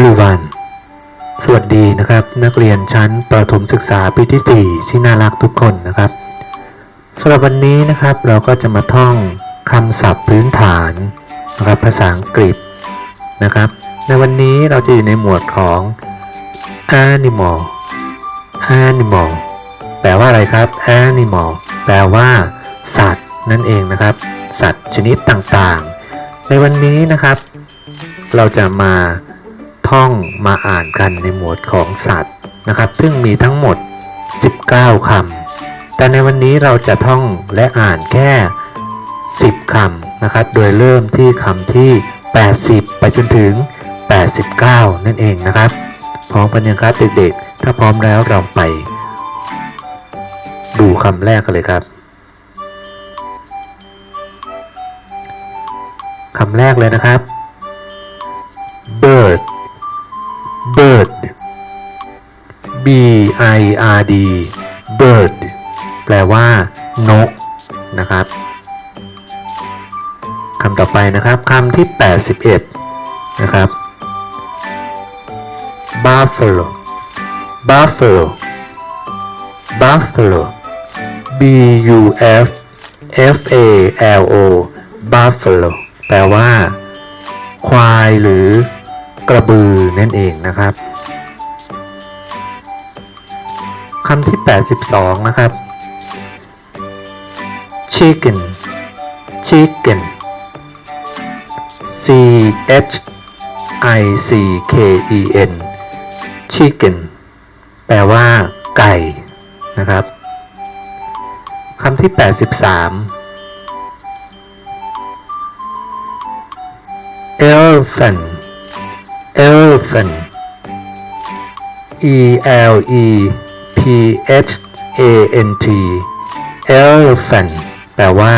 everyone สวัสดีนะครับ นักเรียนชั้นประถมศึกษาปีที่ 4 ที่น่ารักทุกคนนะครับสำหรับวันนี้นะครับเราก็จะมาท่องคำศัพท์พื้นฐานนะครับภาษาอังกฤษนะครับ ในวันนี้เราจะอยู่ในหมวดของ animal animal แปลว่าอะไรครับ animal แปลว่า สัตว์ นั่นเองนะครับ สัตว์ชนิดต่างๆ ในวันนี้นะครับ เราจะมา ท่องมาอ่านกันในหมวดของสัตว์นะครับ ซึ่งมีทั้งหมด 19คำแต่ในวันนี้เราจะท่องและอ่านแค่ 10คำนะครับ โดยเริ่มที่คำที่ 80 ไปจนถึง 89 นั่นเองนะครับ พร้อมกันยังครับเด็กๆ ถ้าพร้อมแล้วเราไป ดูคำแรกกันเลยครับคำแรกเลยนะครับ i r d bird แปลว่านกนะครับคำต่อไปนะครับคำที่ 81 นะครับ buffalo buffalo buffalo b u f f a l o buffalo แปลว่า ควายหรือกระบือนั่นเองนะครับ คำที่ 82 นะครับ chicken chicken c h i c k e n chicken แปลว่า ไก่นะครับคำที่ 83 elephant elephant e l e p h a n t elephant แปลว่า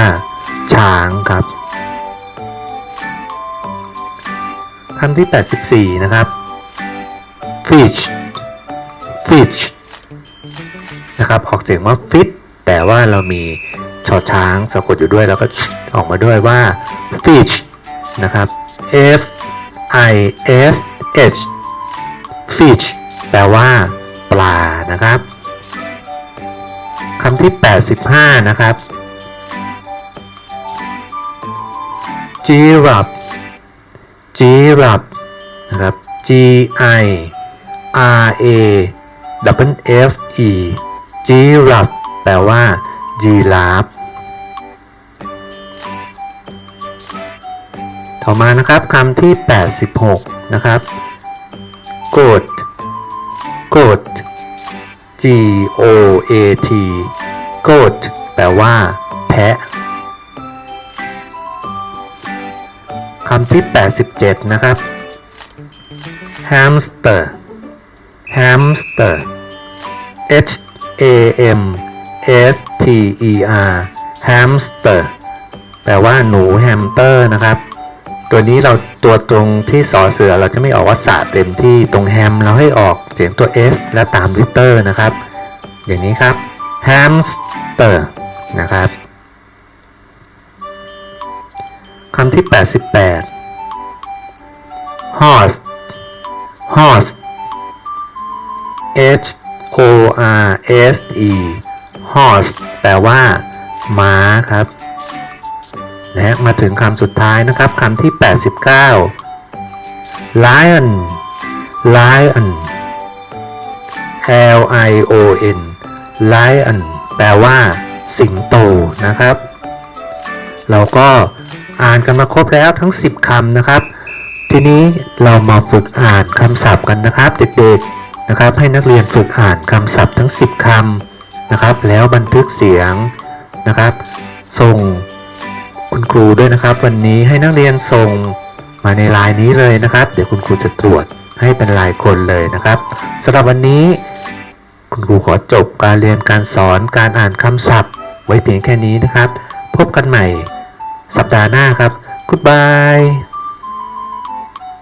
ช้างครับคำที่ 84 นะครับ fish fish นะครับ ออกเสียงว่า fit แต่ว่าเรามีชอช้างสะกดอยู่ด้วย แล้วก็ออกมาด้วยว่า fish นะครับ f i s h fish แปลว่า ปลานะครับ คำที่ 85 นะครับ giraffe giraffe นะครับ g i r a w f e giraffe แปลว่า ยีราฟต่อมานะครับคำที่ 86 นะครับ goat goat g o a t goat แปลว่า แพะคำที่ 87 นะครับ hamster hamster h a m s t e r hamster แปลว่าหนูแฮมสเตอร์นะครับ ตัวนี้เราตัวตรงที่สอเสือเราจะไม่ออกว่าสระเต็มที่ตรงแฮมเราให้ออกเสียงตัว s และตามลิเตอร์นะครับ อย่างนี้ครับ hamster นะครับคำที่ 88 horse horse h o r s e horse แปลว่า ม้าครับ และมาถึงคำสุดท้ายนะครับคำที่ 89 lion lion l i o n lion แปลว่า สิงโตนะครับ เราก็อ่านกันมาครบแล้วทั้ง 10คำนะครับ ทีนี้เรามาฝึกอ่านคำศัพท์กันนะครับ เด็กๆนะครับ ให้นักเรียนฝึกอ่านคำศัพท์ทั้ง 10คำนะครับ แล้วบันทึกเสียงนะครับ ส่ง คุณครูด้วยนะครับ วันนี้ให้นักเรียนส่งมาในไลน์นี้เลยนะครับ เดี๋ยวคุณครูจะตรวจให้เป็นลายคนเลยนะครับสำหรับวันนี้ คุณครูขอจบการเรียนการสอนการอ่านคำศัพท์ ไว้เพียงแค่นี้นะครับ พบกันใหม่ สัปดาห์หน้าครับ Goodbye